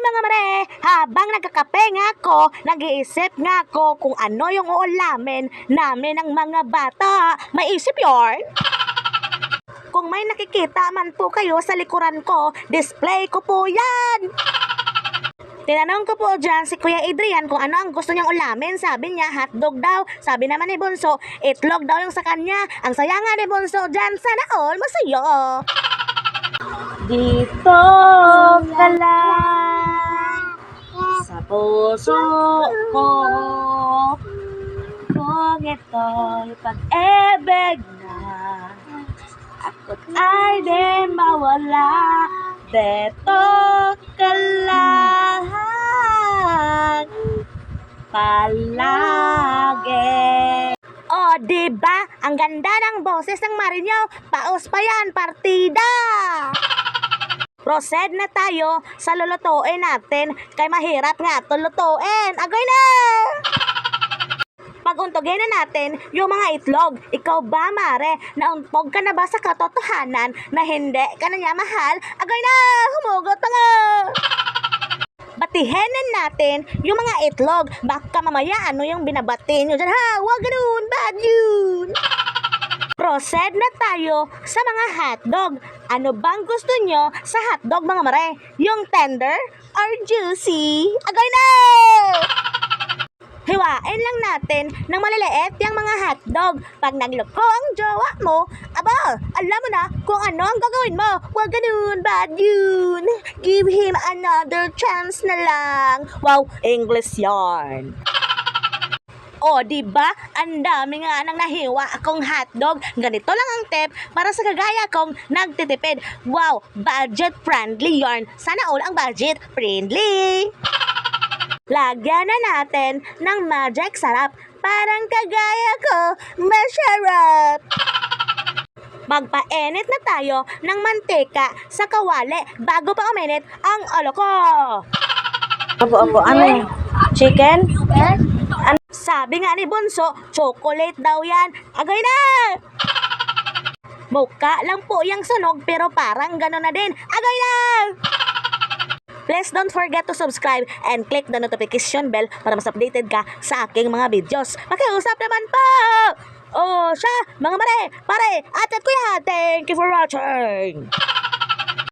mga mare, habang nagkakape nga ako, nag-iisip nga ako kung ano yung uulamin namin ng mga bata. May isip yarn? Kung may nakikita man po kayo sa likuran ko, display ko po yan. Tinanong ko po dyan si Kuya Adrian kung ano ang gusto niyang ulamin. Sabi niya, hotdog daw. Sabi naman ni Bunso, itlog daw yung sa kanya. Ang saya nga ni Bunso dyan. Sana all masaya. Dito ka lang puso ko Kung ito'y pag-ebig na Ako't ay di mawala Dito ka lang Palagi Oh, di ba? Ang ganda ng boses ng Marinyo. Paus pa yan, partida. Proceed na tayo sa lulutuin natin. Kay mahirap nga ito lutuin. Agoy na! Paguntugin na natin yung mga itlog. Ikaw ba, Mare? Nauntog ka na ba sa katotohanan na hindi ka na niya mahal? Agoy na! Humugot na nga! Batihenan natin yung mga itlog. Baka mamaya ano yung binabati nyo dyan. Ha, wag ganun. Proceed na tayo sa mga hotdog. Ano bang gusto nyo sa hotdog mga mare? Yung tender or juicy? Agay na! Hiwain lang natin ng maliliit yung mga hotdog. Pag nagloko ang jowa mo, aba, alam mo na kung ano ang gagawin mo. Huwag ganun, bad yun. Give him another chance na lang. Wow, English yarn. O, di ba? Ang dami nga nang nahiwa akong hotdog. Ganito lang ang tip para sa kagaya kong nagtitipid. Wow, budget friendly yarn. Sana all ang budget friendly. Lagyan na natin ng magic sarap. Parang kagaya ko, masarap. Magpainit na tayo ng mantika sa kawali bago pa uminit ang aloko. Opo, opo. Ano yun? Chicken? Ano? Sabi nga ni Bunso, chocolate daw yan. Agay na! Mukha lang po yung sunog pero parang gano'n na din. Agay na! Please don't forget to subscribe and click the notification bell para mas updated ka sa aking mga videos. Makiusap naman po! Oh, siya, mga mare, pare, at at kuya, thank you for watching!